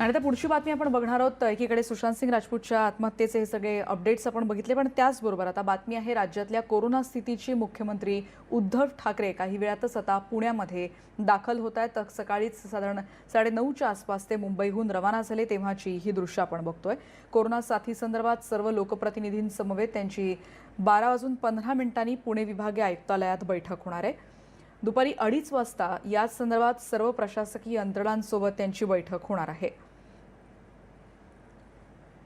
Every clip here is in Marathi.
आणि आता पुढची बातमी आपण बघणार आहोत. एकीकडे सुशांत सिंग राजपूतच्या आत्महत्येचे हे सगळे अपडेट्स आपण बघितले पण त्याचबरोबर आता बातमी आहे राज्यातल्या कोरोना स्थितीची. मुख्यमंत्री उद्धव ठाकरे काही वेळातच आता पुण्यामध्ये दाखल होत आहेत. तर सकाळीच साधारण साडेनऊच्या आसपास ते मुंबईहून रवाना झाले तेव्हाची ही दृश्य आपण बघतोय. कोरोना साथीसंदर्भात सर्व लोकप्रतिनिधींसमवेत त्यांची बारा वाजून पंधरा मिनिटांनी पुणे विभागीय आयुक्तालयात बैठक होणार आहे. दुपारी अडीच वाजता याच संदर्भात सर्व प्रशासकीय यंत्रणांसोबत त्यांची बैठक होणार आहे.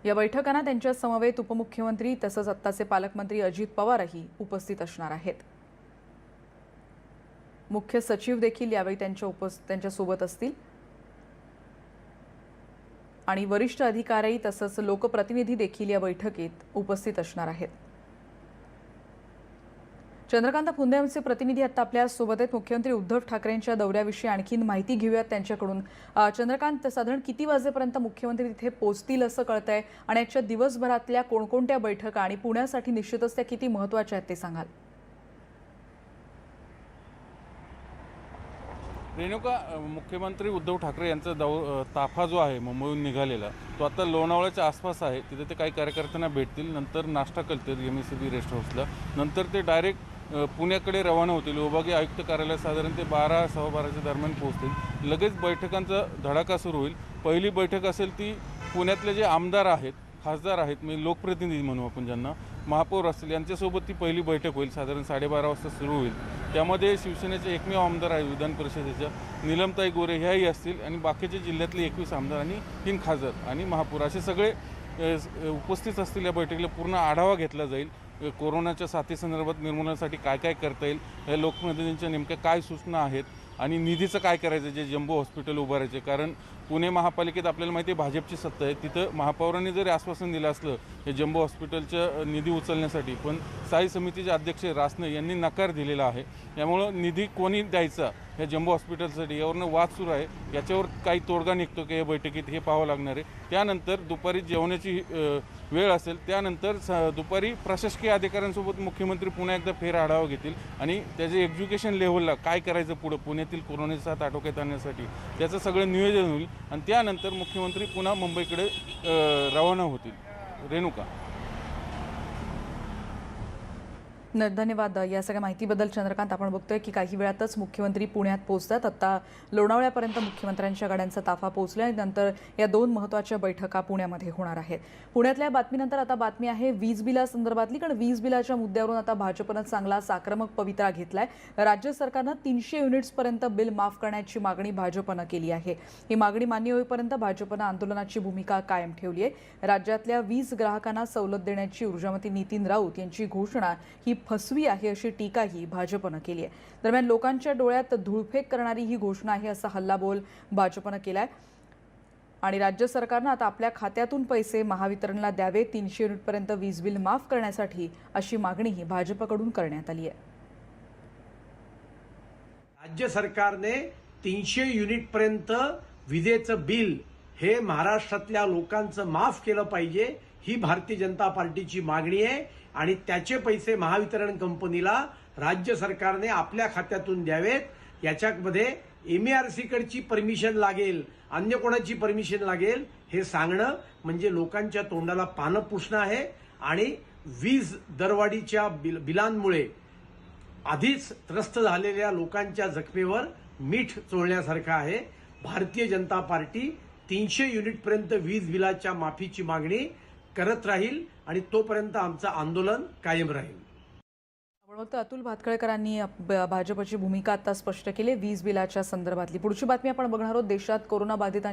या बैठकांना त्यांच्या समवेत उपमुख्यमंत्री तसंच आत्ताचे पालकमंत्री अजित पवारही उपस्थित असणार आहेत. मुख्य सचिव देखील यावेळी त्यांच्या उपस् त्यांच्यासोबत असतील. आणि वरिष्ठ अधिकारी तसंच लोकप्रतिनिधी देखील या बैठकीत उपस्थित असणार आहेत. चंद्रकांत फुंदे आमचे प्रतिनिधी आता आपल्यासोबत आहेत. मुख्यमंत्री उद्धव ठाकरेंच्या दौऱ्याविषयी आणखीन माहिती घेऊयात त्यांच्याकडून. चंद्रकांत साधारण किती वाजेपर्यंत मुख्यमंत्री तिथे पोहोचतील असं कळत आहे आणि याच्या दिवसभरातल्या कोणकोणत्या बैठका आणि पुण्यासाठी निश्चितच त्या किती महत्त्वाच्या आहेत ते सांगाल. रेणुका मुख्यमंत्री उद्धव ठाकरे यांचा दौ ताफा जो आहे मुंबईहून निघालेला तो आता लोणावळ्याच्या आसपास आहे. तिथे ते काही कार्यकर्त्यांना भेटतील. नंतर नाश्ता करतील. M S C B rest हाऊसला नंतर ते डायरेक्ट पुण्याकडे रवाना होतील. विभागीय आयुक्त कार्यालयात साधारण ते बारा सव्वा बाराच्या दरम्यान पोहोचतील. लगेच बैठकांचा धडाका सुरू होईल. पहिली बैठक असेल ती पुण्यातले जे आमदार आहेत खासदार आहेत म्हणजे लोकप्रतिनिधी म्हणू आपण ज्यांना महापौर असतील यांच्यासोबत ती पहिली बैठक होईल. साधारण साडेबारा वाजता सुरू होईल. त्यामध्ये शिवसेनेचे एकमेव आमदार आहे विधान परिषदेच्या निलमताई गोरे ह्याही असतील आणि बाकीचे जिल्ह्यातले एकवीस आमदार आणि तीन खासदार आणि महापौर. असे सगळे उपस्थित असतील या बैठकीला. पूर्ण आढावा घेतला जाईल. कोरोनाच्या साथीसंदर्भात निर्मूलनासाठी काय काय करता येईल? या लोकप्रतिनिधींच्या नेमक्या काय सूचना आहेत? आणि निधीचं काय करायचं? जे जम्बो हॉस्पिटल उभारायचे कारण पुणे महापालिकेत आपल्याला माहिती आहे भाजपची सत्ता आहे. तिथं महापौरांनी जरी आश्वासन दिलं असलं हे जम्बो हॉस्पिटलच्या निधी उचलण्यासाठी पण स्थायी समितीचे अध्यक्ष रासने यांनी नकार दिलेला आहे. त्यामुळं निधी कोणी द्यायचा? ह्या जम्बो हॉस्पिटलसाठी यावरनं वाद सुरू आहे. याच्यावर काही तोडगा निघतो की या बैठकीत हे पाहावं लागणार आहे. त्यानंतर दुपारी जेवणाची वेळ असेल त्यानंतर स दुपारी प्रशासकीय अधिकाऱ्यांसोबत मुख्यमंत्री पुन्हा एकदा फेर आढावा घेतील आणि त्याचे एज्युकेशन लेव्हलला काय करायचं पुढं? पुण्यातील कोरोनाची साथ आटोक्यात आणण्यासाठी त्याचं सगळं नियोजन होईल आणि त्यानंतर मुख्यमंत्री पुन्हा मुंबईकडे रवाना होतील. रेणुका. धन्यवाद. या सगळ्या माहितीबद्दल चंद्रकांत आपण बघतोय की काही वेळातच मुख्यमंत्री पुण्यात पोहोचतात. आता लोणावळ्यापर्यंत मुख्यमंत्र्यांच्या गाड्यांचा ताफा पोहोचला आणि नंतर या दोन महत्त्वाच्या बैठका पुण्यामध्ये होणार आहेत. पुण्यातल्या बातमीनंतर आता बातमी आहे वीज बिलासंदर्भातली. कारण वीज बिलाच्या मुद्द्यावरून आता भाजपनं चांगलाच आक्रमक पवित्रा घेतलाय. राज्य सरकारनं तीनशे युनिट्सपर्यंत बिल माफ करण्याची मागणी भाजपनं केली आहे. ही मागणी मान्य होईपर्यंत भाजपनं आंदोलनाची भूमिका कायम ठेवली आहे. राज्यातल्या वीज ग्राहकांना सवलत देण्याची ऊर्जामंत्री नितीन राऊत यांची घोषणा ही फसवी आहे अशी टीकाही भाजपनं केली आहे. दरम्यान लोकांच्या डोळ्यात धुळफेक करणारी ही घोषणा आहे असा हल्लाबोल भाजपनं केलाय. आणि राज्य सरकारनं आता आपल्या खात्यातून पैसे महावितरणला द्यावे तीनशे युनिटपर्यंत वीज बिल माफ करण्यासाठी अशी मागणीही भाजपकडून करण्यात आली आहे. राज्य सरकारने तीनशे युनिटपर्यंत विजेचं बिल हे महाराष्ट्रातल्या लोकांचं माफ केलं पाहिजे ही भारतीय जनता पार्टीची मागणी आहे आणि त्याचे पैसे महावितरण कंपनीला राज्य सरकारने आपल्या खात्यातून द्यावेत. याच्यामध्ये एम कडची परमिशन लागेल अन्य कोणाची परमिशन लागेल हे सांगणं म्हणजे लोकांच्या तोंडाला पानं पुसणं आहे. आणि वीज दरवाढीच्या बिल बिलांमुळे आधीच त्रस्त झालेल्या लोकांच्या जखमेवर मीठ चोळण्यासारखं आहे. भारतीय जनता पार्टी तीनशे युनिटपर्यंत वीज बिलाच्या माफीची मागणी करत राहील आणि तोपर्यंत आमचं आंदोलन कायम राहील. आपण बघतो अतुल भातखळकरांनी भाजपची भूमिका आता स्पष्ट केली वीज बिलाच्या संदर्भातली पुढची बातमी आपण बघणार आहोत. देशात कोरोना बाधितांची